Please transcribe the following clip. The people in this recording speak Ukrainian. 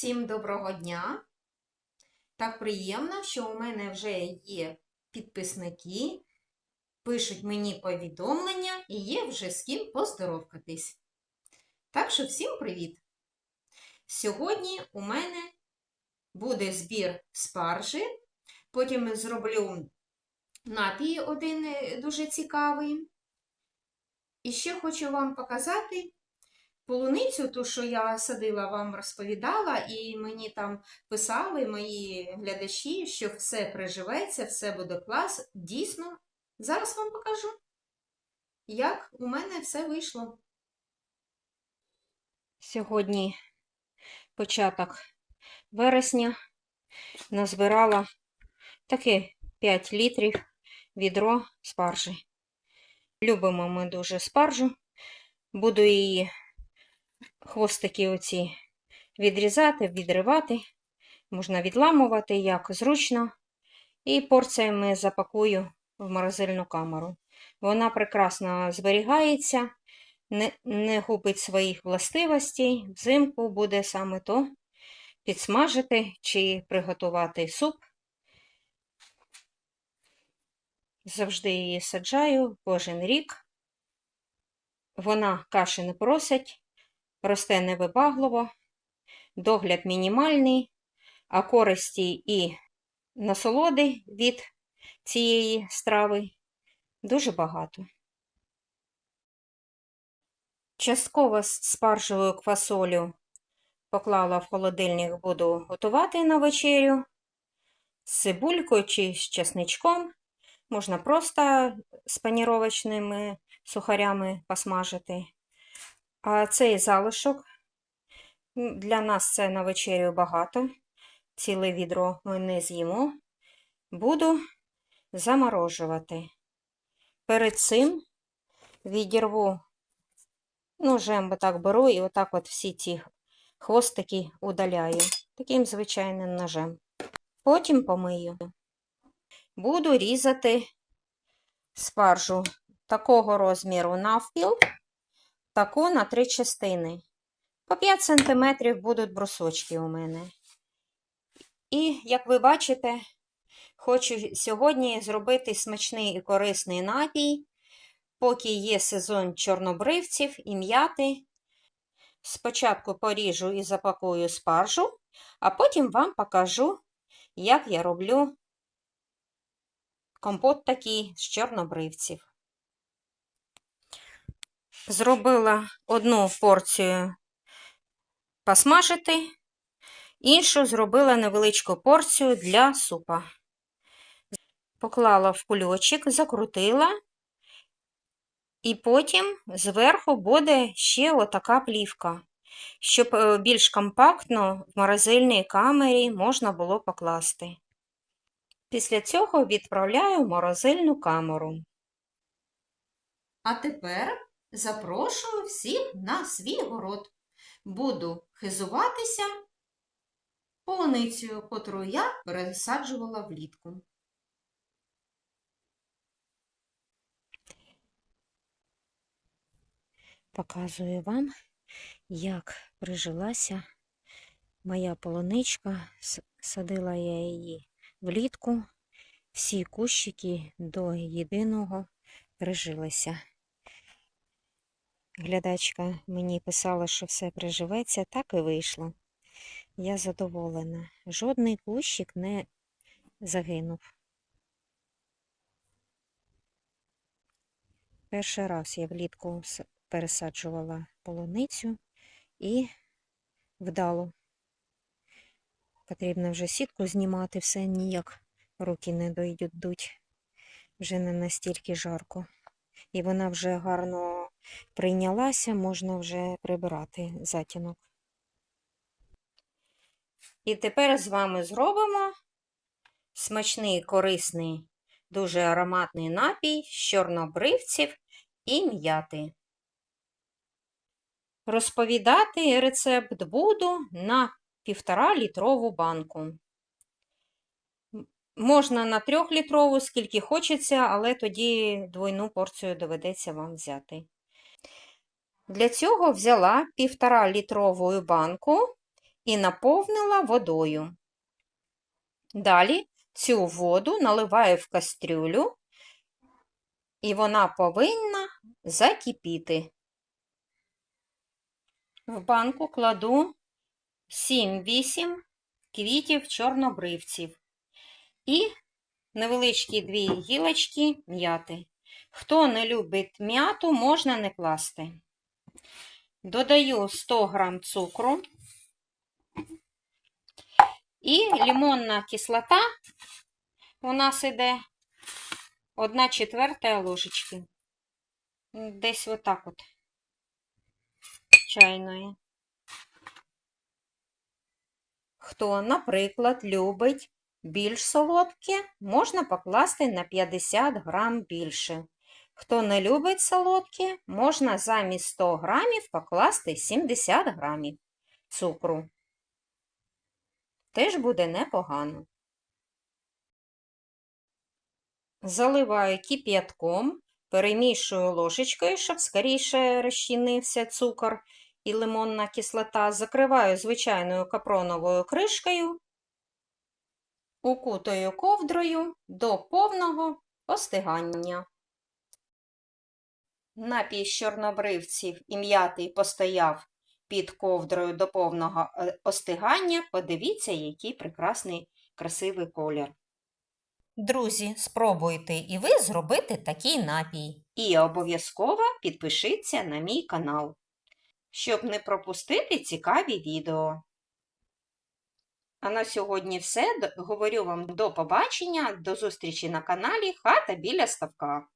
Всім доброго дня! Так приємно, що у мене вже є підписники, пишуть мені повідомлення і є вже з ким поздоровкатись. Так що всім привіт! Сьогодні у мене буде збір спаржі, потім зроблю напій один е, дуже цікавий. І ще хочу вам показати полуницю, ту, що я садила, вам розповідала, і мені там писали мої глядачі, що все приживеться, все буде клас. Дійсно, зараз вам покажу, як у мене все вийшло. Сьогодні початок вересня назбирала таке 5 літрів відро спаржі. Любимо ми дуже спаржу. Буду її хвостики оці відрізати, відривати. Можна відламувати, як зручно. І порціями запакую в морозильну камеру. Вона прекрасно зберігається, не, не губить своїх властивостей. Взимку буде саме то підсмажити чи приготувати суп. Завжди її саджаю кожен рік. Вона каші не просить, росте невибагливо, догляд мінімальний, а користі і насолоди від цієї страви дуже багато. Частково з спаржевою квасолю поклала в холодильник, буду готувати на вечерю. З цибулькою чи з чесничком. Можна просто з паніровочними сухарями посмажити. А цей залишок для нас це на вечерю багато. Ціле відро ми не з'їмо. Буду заморожувати. Перед цим відірву ножем отак беру і отак от всі ці хвостики удаляю. Таким звичайним ножем. Потім помию. Буду різати спаржу такого розміру навпіл, таку на три частини. По 5 см будуть брусочки у мене. І, як ви бачите, хочу сьогодні зробити смачний і корисний напій, поки є сезон чорнобривців і м'яти. Спочатку поріжу і запакую спаржу, а потім вам покажу, як я роблю компот такий з чорнобривців. Зробила одну порцію посмажити, іншу зробила невеличку порцію для супа. Поклала в кульочок, закрутила, і потім зверху буде ще отака плівка, щоб е, більш компактно в морозильній камері можна було покласти. Після цього відправляю в морозильну камеру. А тепер запрошую всіх на свій город. Буду хизуватися полуницею, котру я пересаджувала влітку. Показую вам, як прижилася моя полуничка. Садила я її влітку. Всі кущики до єдиного прижилися. Глядачка мені писала, що все приживеться, так і вийшло. Я задоволена. Жодний кущик не загинув. Перший раз я влітку пересаджувала полуницю і вдало. Потрібно вже сітку знімати, все ніяк руки не дойдуть. Вже не настільки жарко. І вона вже гарно прийнялася, можна вже прибирати затінок. І тепер з вами зробимо смачний, корисний, дуже ароматний напій з чорнобривців і м'яти. Розповідати рецепт буду на півтора літрову банку. Можна на трьохлітрову, скільки хочеться, але тоді двойну порцію доведеться вам взяти. Для цього взяла півтора літрову банку і наповнила водою. Далі цю воду наливаю в кастрюлю, і вона повинна закипіти. В банку кладу 7-8 квітів чорнобривців і невеличкі дві гілочки м'яти. Хто не любить м'яту, можна не класти. Додаю 100 грам цукру і лимонна кислота у нас іде 1 четверта ложечки. Десь отак от чайної. Хто, наприклад, любить більш солодке, можна покласти на 50 грам більше. Хто не любить солодке, можна замість 100 грамів покласти 70 грамів цукру. Теж буде непогано. Заливаю кип'ятком, перемішую ложечкою, щоб скоріше розчинився цукор і лимонна кислота. Закриваю звичайною капроновою кришкою, укутаю ковдрою до повного остигання. Напій з чорнобривців і м'ятий постояв під ковдрою до повного е, остигання. Подивіться, який прекрасний красивий колір. Друзі, спробуйте і ви зробити такий напій. І обов'язково підпишіться на мій канал, щоб не пропустити цікаві відео. А на сьогодні все. Говорю вам до побачення, до зустрічі на каналі Хата біля ставка.